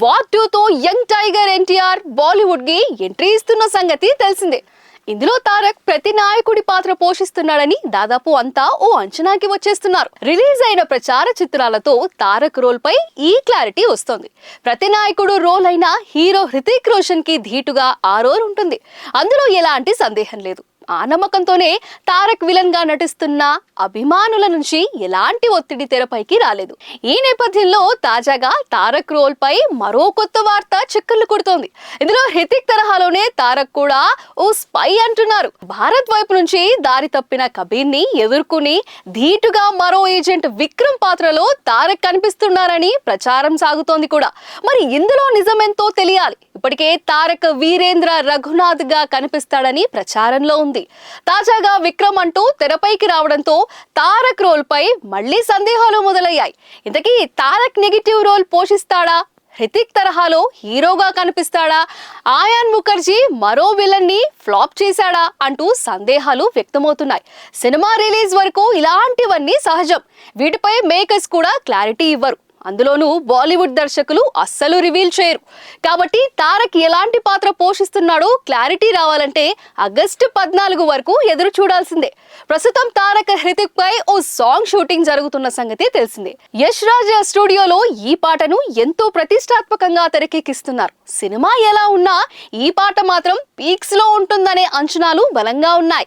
War టూతో young tiger NTR బాలీవుడ్కి entry ఇస్తున్న సంగతి తెలిసిందే. ఇందులో తారక్ ప్రతి నాయకుడి పాత్ర పోషిస్తున్నాడని దాదాపు అంతా ఓ అంచనాకి వచ్చేస్తున్నారు. రిలీజ్ అయిన ప్రచార చిత్రాలతో తారక్ రోల్ పై ఈ క్లారిటీ వస్తోంది. ప్రతి నాయకుడు రోల్ అయిన హీరో హృతిక్ రోషన్కి ధీటుగా ఆ రోల్ ఉంటుంది. అందులో ఎలాంటి సందేహం లేదు. ఆ నమ్మకంతోనే తారక్ విలన్గా నటిస్తున్న అభిమానుల నుంచి ఎలాంటి ఒత్తిడి తెరపైకి రాలేదు. ఈ నేపథ్యంలో తాజాగా తారక్ రోల్ పై మరో కొత్త వార్త చిక్కర్లు కొడుతోంది. ఇందులో హితిక్ తరహాలోనే తారక్ కూడా ఓ స్పై అంటున్నారు. భారత్ వైపు నుంచి దారి తప్పిన కబీర్ని ఎదుర్కొని ధీటుగా మరో ఏజెంట్ విక్రమ్ పాత్రలో తారక్ కనిపిస్తున్నారని ప్రచారం సాగుతోంది కూడా. మరి ఇందులో నిజమెంతో తెలియాలి. ఇప్పటికే తారక్ వీరేంద్ర రఘునాథ్గా కనిపిస్తాడని ప్రచారంలో ఉంది. తాజాగా విక్రమ్ అంటూ తెరపైకి రావడంతో తారక్ రోల్ పై మళ్ళీ సందేహాలు మొదలయ్యాయి. ఇంతకీ తారక్ నెగిటివ్ రోల్ పోషిస్తాడా? హృతిక్ తరహాలో హీరోగా కనిపిస్తాడా? ఆయాన్ ముఖర్జీ మరో విలన్ని ఫ్లాప్ చేశాడా? అంటూ సందేహాలు వ్యక్తమవుతున్నాయి. సినిమా రిలీజ్ వరకు ఇలాంటివన్నీ సహజం. వీటిపై మేకర్స్ కూడా క్లారిటీ ఇవ్వరు. అందులోనూ బాలీవుడ్ దర్శకులు అస్సలు రివీల్ చేయరు. కాబట్టి తారక్ ఎలాంటి పాత్ర పోషిస్తున్నాడో క్లారిటీ రావాలంటే ఆగస్టు పద్నాలుగు వరకు ఎదురు చూడాల్సిందే. ప్రస్తుతం తారక్ హృతిక్ పై ఓ సాంగ్ షూటింగ్ జరుగుతున్న సంగతి తెలిసిందే. యష్ రాజ్ స్టూడియోలో ఈ పాటను ఎంతో ప్రతిష్టాత్మకంగా తెరకెక్కిస్తున్నారు. సినిమా ఎలా ఉన్నా ఈ పాట మాత్రం పీక్స్లో ఉంటుందనే అంచనాలు బలంగా ఉన్నాయి.